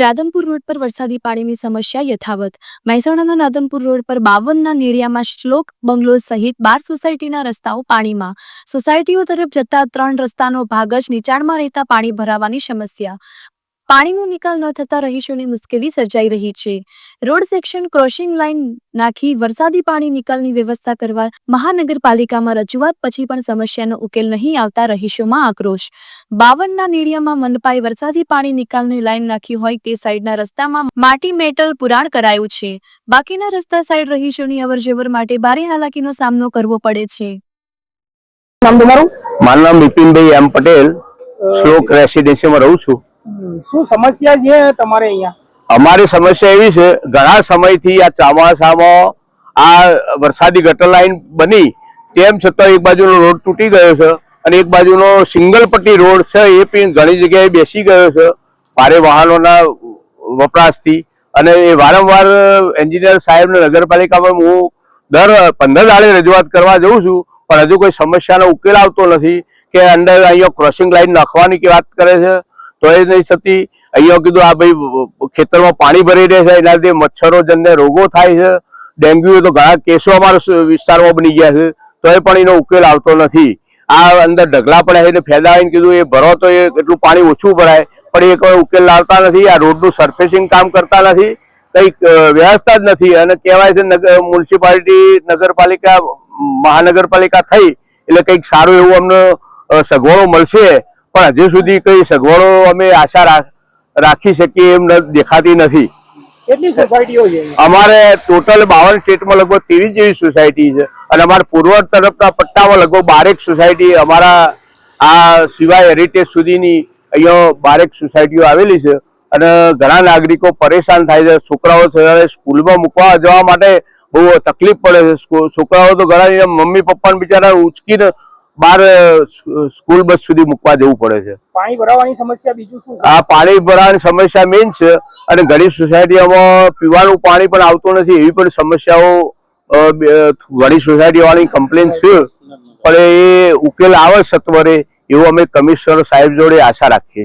Radhanpur road પર વરસાદી પાણીની સમસ્યા યથાવત. મહેસાણાના રાધનપુર રોડ પર બાવનના નેરિયામાં શ્લોક, બંગલો સહિત બાર સોસાયટીના રસ્તાઓ પાણીમાં. સોસાયટીઓ તરફ જતા ત્રણ રસ્તાનો ભાગ જ નીચાણમાં રહેતા પાણી ભરાવાની સમસ્યા. પાણીનો નિકાલ ન થતા રહીશોની મુશ્કેલી સર્જાઈ રહી છે. રોડ સેક્શન ક્રોસિંગ લાઇન નાખી વરસાદી પાણી નિકાલની વ્યવસ્થા કરવા મહાનગરપાલિકામાં રજૂઆત પછી પણ સમસ્યાનો ઉકેલ નહીં આવતા રહીશોમાં આક્રોશ. બાવનના નેડિયામાં મનપાએ વરસાદી પાણી નિકાલની લાઇન નાખી હોય તે સાઈડના રસ્તામાં માટી મેટલ પુરાણ કરાયું છે. બાકીના રસ્તા સાઈડ રહીશોની અવરજવર માટે ભારે હાલાકીનો સામનો કરવો પડે છે. નામ તમારું? મારું નામ બિપિનભાઈ એમ પટેલ. શ્લોક રેસિડેન્સીમાં રહું છું. શું સમસ્યા છે તમારે અહીંયા? અમારી સમસ્યા એવી છે, ઘણા સમયથી આ ચોમાસામાં આ વરસાદી ગટર લાઈન બની, તેમ છતાં એક બાજુનો રોડ તૂટી ગયો છે અને એક બાજુનો સિંગલ પટ્ટી રોડ છે, એ પણ ઘણી જગ્યાએ બેસી ગયો છે ભારે વાહનોના વપરાશથી. અને એ વારંવાર એન્જિનિયર સાહેબને નગરપાલિકામાં હું દર પંદર દાડે રજૂઆત કરવા જઉં છું, પણ હજુ કોઈ સમસ્યાનો ઉકેલ આવતો નથી કે અંદર અહીંયા ક્રોસિંગ લાઈન નાખવાની કે વાત કરે છે. તો એ નહીં થતી. અહીંયા કીધું, આ ભાઈ, ખેતરમાં પાણી ભરી રહે છે, એના લીધે મચ્છરો જન્ય રોગો થાય છે. ડેન્ગ્યુ તો ઘણા કેસો અમારા વિસ્તારમાં બની ગયા છે. તો એ પણ એનો ઉકેલ આવતો નથી. આ અંદર ઢગલા પડ્યા છે, એટલે ફેદાવીને કીધું, એ ભરો તો એ, એટલું પાણી ઓછું ભરાય. પણ એ કોઈ ઉકેલ લાવતા નથી, આ રોડનું સરફેસિંગ કામ કરતા નથી. કંઈક વ્યવસ્થા જ નથી. અને કહેવાય છે મ્યુનિસિપાલિટી નગરપાલિકા, મહાનગરપાલિકા થઈ, એટલે કંઈક સારું એવું અમને સગવડો મળશે. પણ હજુ સુધી કઈ સગવડો અમે આશા રાખી શકીએ એમ દેખાતી નથી. કેટલી સોસાયટીઓ છે અમારે ટોટલ બાવન સ્ટેટમાં લગભગ ત્રેવીસ જેવી સોસાયટી છે. અને અમારા પૂર્વ તરફના પટ્ટામાં લગભગ બારેક સોસાયટી અમારા આ સિવાય હેરિટેજ સુધીની અહીંયા બારેક સોસાયટીઓ આવેલી છે. અને ઘણા નાગરિકો પરેશાન થાય છે. છોકરાઓ સ્કૂલમાં મૂકવા જવા માટે બહુ તકલીફ પડે છે. છોકરાઓ તો ઘણા મમ્મી પપ્પાને બિચારા ઉચકીને સ્કૂ- સ્કૂલ બસ સુધી મૂકવા જવું પડે છે. પાણી ભરાવાની સમસ્યા બીજું શું? આ પાણી ભરાવાની સમસ્યા મેઇન છે અને ઘણી સોસાયટીઓમાં પીવાનું પાણી પણ આવતું નથી એવી પણ સમસ્યાઓ ઘણી સોસાયટી વાળી કમ્પ્લેન છે. પણ એ ઉકેલ આવે સત્વરે એવું અમે કમિશનર સાહેબ જોડે આશા રાખીએ છીએ.